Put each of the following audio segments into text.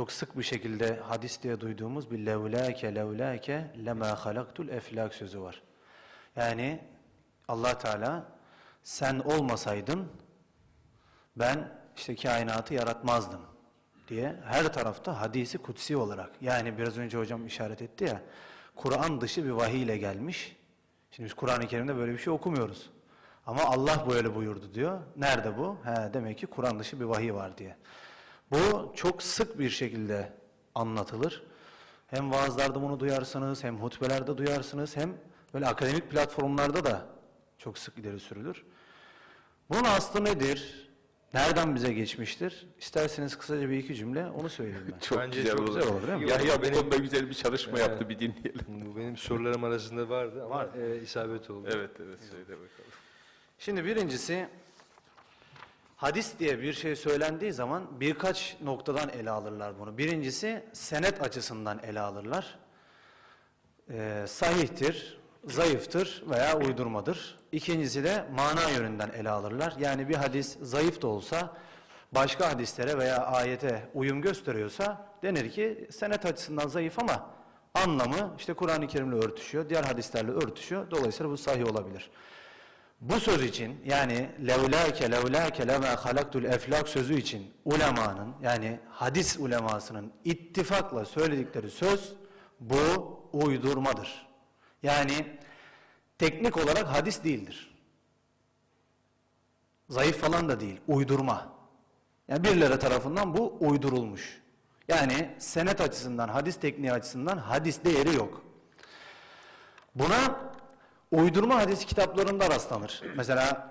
çok sık bir şekilde hadis diye duyduğumuz bir levlâke levlâke lemâ halaktul eflak sözü var. Yani allah Teala sen olmasaydın ben işte kainatı yaratmazdım diye her tarafta hadisi kutsi olarak yani biraz önce hocam işaret etti ya Kur'an dışı bir vahiy ile gelmiş. Şimdi biz Kur'an-ı Kerim'de böyle bir şey okumuyoruz. Ama Allah böyle buyurdu diyor. Nerede bu? He, demek ki Kur'an dışı bir vahiy var diye. Bu çok sık bir şekilde anlatılır. Hem vaazlarda bunu duyarsınız, hem hutbelerde duyarsınız, hem böyle akademik platformlarda da çok sık ileri sürülür. Bunun aslı nedir? Nereden bize geçmiştir? İsterseniz kısaca bir iki cümle onu söyleyeyim ben. Çok Bence güzel çok olur. güzel olur, değil mi? Yahya bu Benim- konuda güzel bir çalışma Evet. yaptı bir dinleyelim. Bu benim sorularım arasında vardı ama e, isabet oldu. Evet evet söyle bakalım. Şimdi birincisi hadis diye bir şey söylendiği zaman birkaç noktadan ele alırlar bunu. Birincisi senet açısından ele alırlar. Ee, sahihtir, zayıftır veya uydurmadır. İkincisi de mana yönünden ele alırlar. Yani bir hadis zayıf da olsa başka hadislere veya ayete uyum gösteriyorsa denir ki senet açısından zayıf ama anlamı işte Kur'an-ı Kerim'le örtüşüyor, diğer hadislerle örtüşüyor. Dolayısıyla bu sahih olabilir. Bu söz için yani levlâke levlâke lemâ halaktul eflak sözü için ulemanın yani hadis ulemasının ittifakla söyledikleri söz bu uydurmadır. Yani teknik olarak hadis değildir. Zayıf falan da değil, uydurma. Yani birileri tarafından bu uydurulmuş. Yani senet açısından, hadis tekniği açısından hadis değeri yok. Buna uydurma hadis kitaplarında rastlanır. Mesela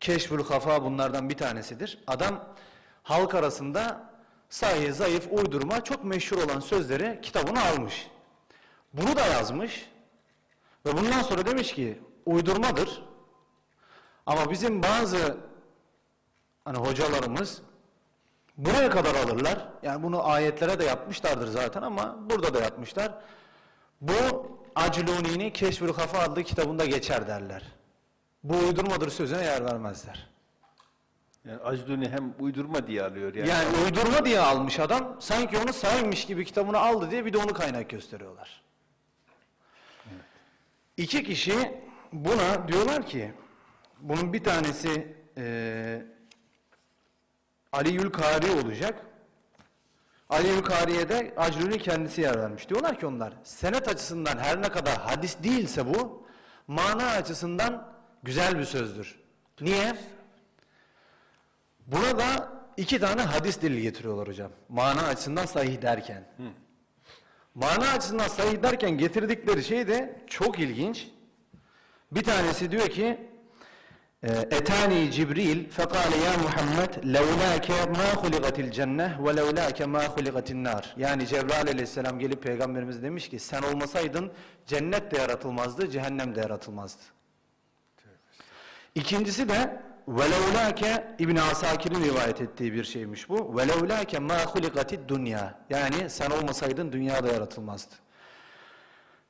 Keşfül Kafa bunlardan bir tanesidir. Adam halk arasında sahih, zayıf, uydurma çok meşhur olan sözleri kitabına almış. Bunu da yazmış ve bundan sonra demiş ki uydurmadır. Ama bizim bazı hani hocalarımız buraya kadar alırlar. Yani bunu ayetlere de yapmışlardır zaten ama burada da yapmışlar. Bu Acluni'nin Keşfül Kafa adlı kitabında geçer derler. Bu uydurmadır sözüne yer vermezler. Yani Ajduni hem uydurma diye alıyor yani. Yani uydurma diye almış adam, sanki onu saymış gibi kitabını aldı diye bir de onu kaynak gösteriyorlar. İki kişi buna diyorlar ki, bunun bir tanesi eee Ali Yülkari olacak. Ali Yülkari'ye de Acruni kendisi yer vermiş. Diyorlar ki onlar, senet açısından her ne kadar hadis değilse bu, mana açısından güzel bir sözdür. Niye? Buna da iki tane hadis delili getiriyorlar hocam. Mana açısından sahih derken. Mana açısından sahih derken getirdikleri şey de çok ilginç. Bir tanesi diyor ki Etani Cibril fekale ya Muhammed levlâke ma huligatil cenneh ve levlâke ma huligatin nar. Yani Cebrail aleyhisselam gelip peygamberimize demiş ki sen olmasaydın cennet de yaratılmazdı, cehennem de yaratılmazdı. İkincisi de velevlâke İbn Asakir'in rivayet ettiği bir şeymiş bu. Velevlâke mâ hulikatid dünya. Yani sen olmasaydın dünyada yaratılmazdı.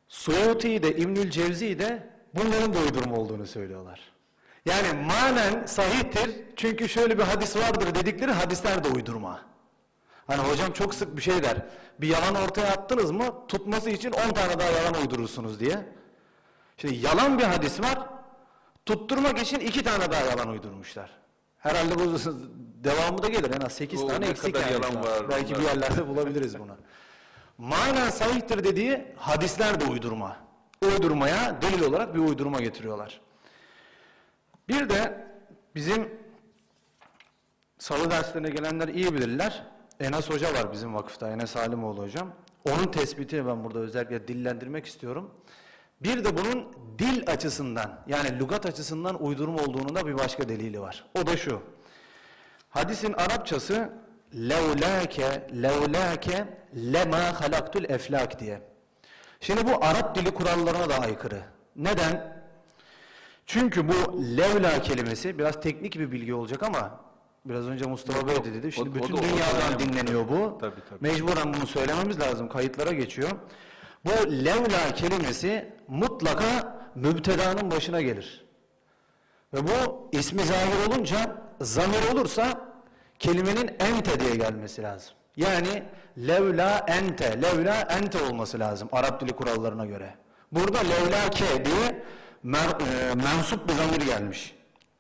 Suyuti de İbnül Cevzi de bunların da uydurma olduğunu söylüyorlar. Yani manen sahihtir çünkü şöyle bir hadis vardır dedikleri hadisler de uydurma. Hani hocam çok sık bir şey der. Bir yalan ortaya attınız mı tutması için 10 tane daha yalan uydurursunuz diye. Şimdi yalan bir hadis var. Tutturmak için iki tane daha yalan uydurmuşlar. Herhalde bu devamı da gelir. En az sekiz O tane ne eksik yani yalan var Belki bir bunlar. yerlerde bulabiliriz bunu. Manen sahihtir dediği hadisler de uydurma. Uydurmaya delil olarak bir uydurma getiriyorlar. Bir de bizim salı derslerine gelenler iyi bilirler. Enes Hoca var bizim vakıfta, Enes Halimoğlu hocam. Onun tespitini ben burada özellikle dillendirmek istiyorum. Bir de bunun dil açısından yani lügat açısından uydurma olduğunun da bir başka delili var. O da şu. Hadisin Arapçası levlâke levlâke lema halaktul eflak diye. Şimdi bu Arap dili kurallarına da aykırı. Neden? Çünkü bu levla kelimesi biraz teknik bir bilgi olacak ama biraz önce Mustafa Bey de dedi. Şimdi o- o bütün o da dünyadan önemli. dinleniyor bu. Tabii, tabii. Mecburen bunu söylememiz lazım. Kayıtlara geçiyor. Bu levla kelimesi mutlaka mübtedanın başına gelir. Ve bu ismi zahir olunca zamir olursa kelimenin ente diye gelmesi lazım. Yani levla ente, levla ente olması lazım Arap dili kurallarına göre. Burada levla ke diye mer- e, mensup bir zamir gelmiş.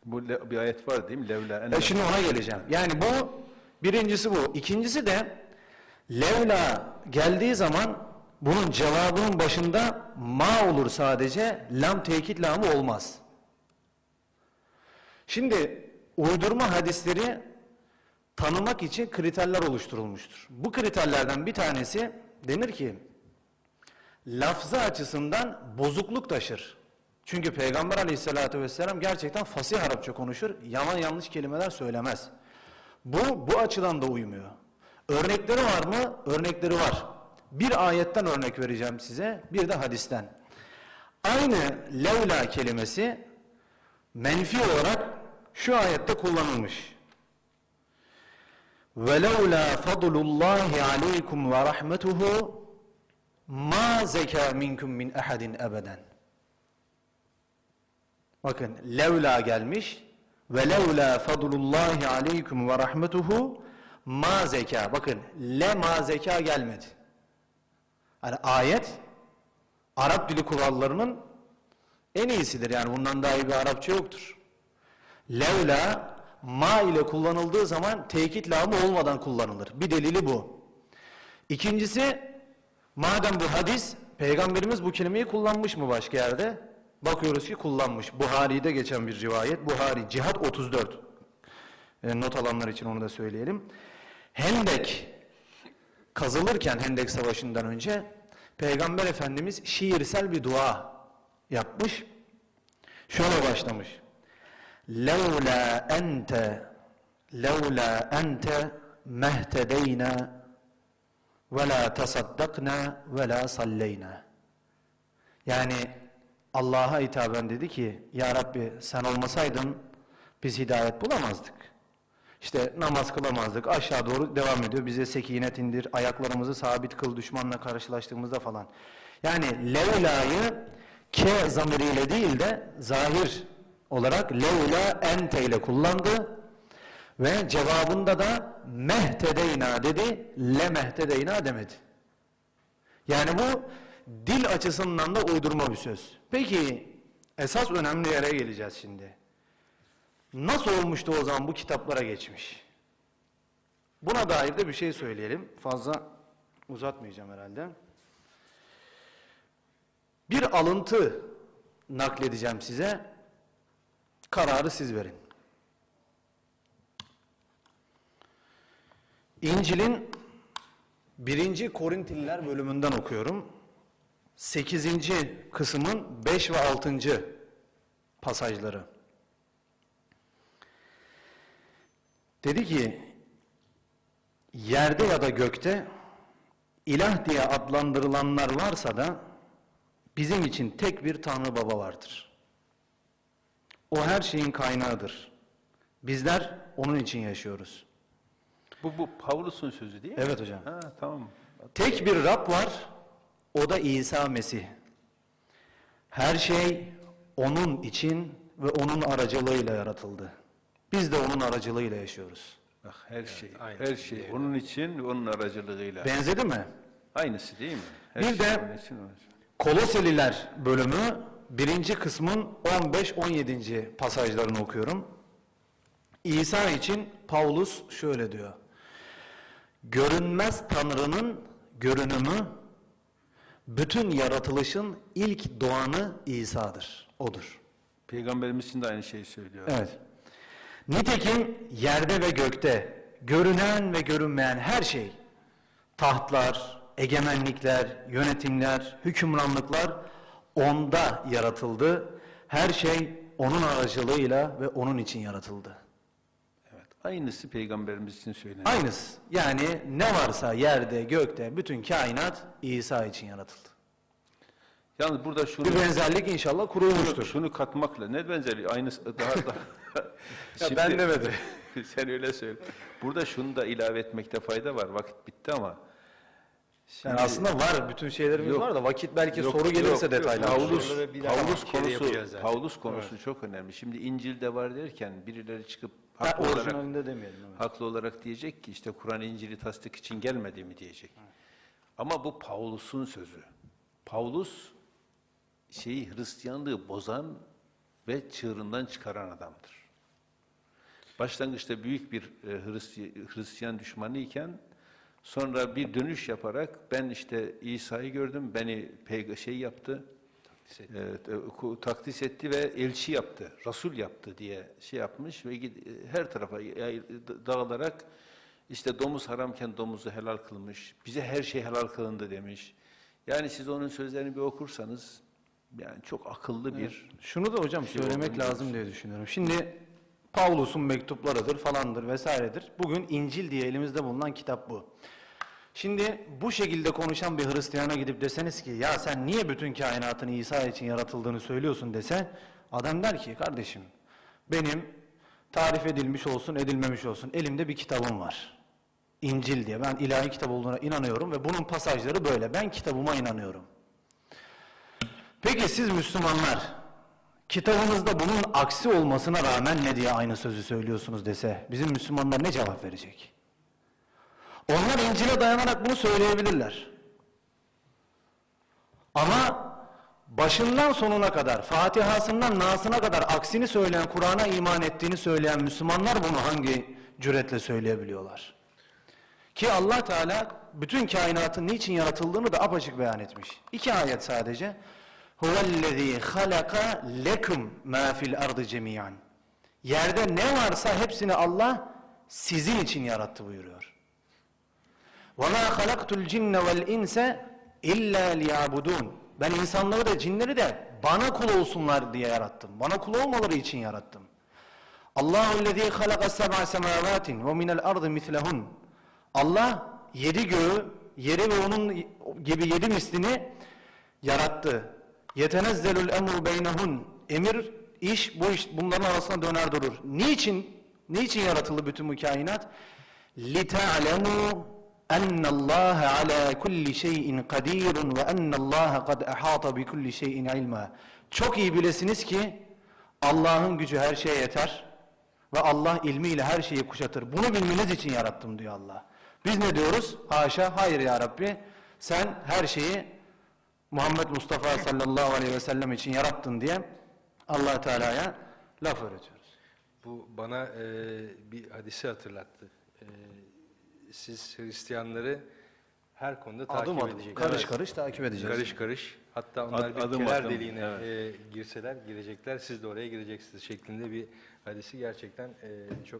Bu le- bir ayet var değil mi? Levla en E şimdi ona geleceğim. Yani bu birincisi bu. İkincisi de levla geldiği zaman bunun cevabının başında ma olur sadece. Lam tekit lamı olmaz. Şimdi uydurma hadisleri tanımak için kriterler oluşturulmuştur. Bu kriterlerden bir tanesi denir ki lafzı açısından bozukluk taşır. Çünkü Peygamber aleyhissalatü vesselam gerçekten fasih Arapça konuşur, yalan yanlış kelimeler söylemez. Bu, bu açıdan da uymuyor. Örnekleri var mı? Örnekleri var. Bir ayetten örnek vereceğim size, bir de hadisten. Aynı levla kelimesi menfi olarak şu ayette kullanılmış. وَلَوْلَا فَضْلُ اللّٰهِ عَلَيْكُمْ وَرَحْمَتُهُ مَا زَكَى مِنْكُمْ مِنْ اَحَدٍ اَبَدًا Bakın levla gelmiş ve levla fadlullahi aleykum ve rahmetuhu ma zeka. Bakın le ma zeka gelmedi. Yani ayet Arap dili kurallarının en iyisidir. Yani bundan daha iyi bir Arapça yoktur. Levla ma ile kullanıldığı zaman tekit lamı olmadan kullanılır. Bir delili bu. İkincisi madem bu hadis peygamberimiz bu kelimeyi kullanmış mı başka yerde? bakıyoruz ki kullanmış. Buhari'de geçen bir rivayet. Buhari Cihat 34. E, not alanlar için onu da söyleyelim. Hendek kazılırken Hendek Savaşı'ndan önce Peygamber Efendimiz şiirsel bir dua yapmış. Şöyle başlamış. Levla ente levla ente mehtedeyna ve la tasaddakna ve la salleyna. Yani Allah'a hitaben dedi ki Ya Rabbi sen olmasaydın biz hidayet bulamazdık. İşte namaz kılamazdık. Aşağı doğru devam ediyor. Bize sekinet indir. Ayaklarımızı sabit kıl düşmanla karşılaştığımızda falan. Yani levla'yı ke zamiriyle değil de zahir olarak levla ente ile kullandı. Ve cevabında da mehtedeyna dedi. Le mehtedeyna demedi. Yani bu dil açısından da uydurma bir söz. Peki esas önemli yere geleceğiz şimdi. Nasıl olmuştu o zaman bu kitaplara geçmiş? Buna dair de bir şey söyleyelim. Fazla uzatmayacağım herhalde. Bir alıntı nakledeceğim size. Kararı siz verin. İncil'in 1. Korintililer bölümünden okuyorum. 8. kısmın 5 ve 6. pasajları. Dedi ki, yerde ya da gökte ilah diye adlandırılanlar varsa da bizim için tek bir Tanrı Baba vardır. O her şeyin kaynağıdır. Bizler onun için yaşıyoruz. Bu, bu Pavlus'un sözü değil mi? Evet hocam. Ha, tamam. Tek bir Rab var, o da İsa Mesih. Her şey onun için ve onun aracılığıyla yaratıldı. Biz de onun aracılığıyla yaşıyoruz. Bak her şey, aynen. her şey onun için ve onun aracılığıyla. Benzedi mi? Aynısı değil mi? Her Bir şey de-. Koloseliler bölümü birinci kısmın 15-17. pasajlarını okuyorum. İsa için Paulus şöyle diyor. Görünmez Tanrı'nın görünümü bütün yaratılışın ilk doğanı İsa'dır. Odur. Peygamberimiz için de aynı şeyi söylüyor. Evet. Nitekim yerde ve gökte görünen ve görünmeyen her şey, tahtlar, egemenlikler, yönetimler, hükümranlıklar onda yaratıldı. Her şey onun aracılığıyla ve onun için yaratıldı. Evet. Aynısı peygamberimiz için söyleniyor. Aynısı. Yani ne varsa yerde, gökte, bütün kainat İsa için yaratıldı. Yalnız burada şunu Bir benzerlik inşallah kurulmuştur. şunu katmakla ne benzeri aynısı daha daha Ya ben demedim. sen öyle söyle. Burada şunu da ilave etmekte fayda var. Vakit bitti ama Yani aslında var, bütün şeylerimiz Yok. var da vakit belki Yok, soru gelirse yok, detaylı. Paulus, daha Paulus kere konusu. Paulus konusu çok önemli. Şimdi İncil'de var derken birileri çıkıp Ha, Haklı olarak, orijinalinde demeyelim. Evet. haklı olarak diyecek ki işte Kur'an İncil'i tasdik için gelmedi mi diyecek. Ama bu Pavlus'un sözü. Pavlus şeyi Hristiyanlığı bozan ve çığırından çıkaran adamdır. Başlangıçta büyük bir e, Hristi- Hristiyan düşmanı iken sonra bir dönüş yaparak ben işte İsa'yı gördüm, beni şey yaptı, Evet, e, takdis etti ve elçi yaptı, Rasul yaptı diye şey yapmış ve e, her tarafa dağılarak işte domuz haramken domuzu helal kılmış, bize her şey helal kılındı demiş. Yani siz onun sözlerini bir okursanız yani çok akıllı bir Şunu da hocam Şey söylemek lazım diye düşünüyorum. Şimdi Pavlus'un mektuplarıdır falandır vesairedir. Bugün İncil diye elimizde bulunan kitap bu. Şimdi bu şekilde konuşan bir Hristiyana gidip deseniz ki ya sen niye bütün kainatın İsa için yaratıldığını söylüyorsun dese adam der ki kardeşim benim tarif edilmiş olsun edilmemiş olsun elimde bir kitabım var. İncil diye ben ilahi kitap olduğuna inanıyorum ve bunun pasajları böyle. Ben kitabıma inanıyorum. Peki siz Müslümanlar kitabınızda bunun aksi olmasına rağmen ne diye aynı sözü söylüyorsunuz dese bizim Müslümanlar ne cevap verecek? Onlar İncil'e dayanarak bunu söyleyebilirler. Ama başından sonuna kadar, Fatiha'sından Nas'ına kadar aksini söyleyen, Kur'an'a iman ettiğini söyleyen Müslümanlar bunu hangi cüretle söyleyebiliyorlar? Ki Allah Teala bütün kainatın niçin yaratıldığını da apaçık beyan etmiş. İki ayet sadece. Huvellezî halaka lekum mâ fil ardı cemiyan. Yerde ne varsa hepsini Allah sizin için yarattı buyuruyor. وَمَا خَلَقْتُ الْجِنَّ وَالْاِنْسَ اِلَّا لِيَعْبُدُونَ Ben insanları da cinleri de bana kul olsunlar diye yarattım. Bana kul olmaları için yarattım. Allahu lezî halaka seb'a semâvâtin ve minel ardı mislehun. Allah yedi göğü, yeri ve onun gibi yedi mislini yarattı. Yetenezzelul emru beynehun. Emir, iş, bu iş bunların arasında döner durur. Niçin? Niçin yaratıldı bütün bu kainat? لِتَعْلَمُوا اَنَّ اللّٰهَ عَلَى كُلِّ شَيْءٍ قَد۪يرٌ وَاَنَّ اللّٰهَ قَدْ اَحَاطَ بِكُلِّ شَيْءٍ عِلْمًا Çok iyi bilesiniz ki Allah'ın gücü her şeye yeter ve Allah ilmiyle her şeyi kuşatır. Bunu bilmeniz için yarattım diyor Allah. Biz ne diyoruz? Haşa, hayır ya Rabbi. Sen her şeyi Muhammed Mustafa sallallahu aleyhi ve sellem için yarattın diye allah Teala'ya laf öğretiyoruz. Bu bana e, bir hadisi hatırlattı. E, siz Hristiyanları her konuda takip Adım adım, edeceksiniz. karış karış takip edeceğiz. Karış karış. Hatta onlar Ad- bir adım adım, deliğine evet. e, girseler girecekler, siz de oraya gireceksiniz şeklinde bir hadisi gerçekten e, çok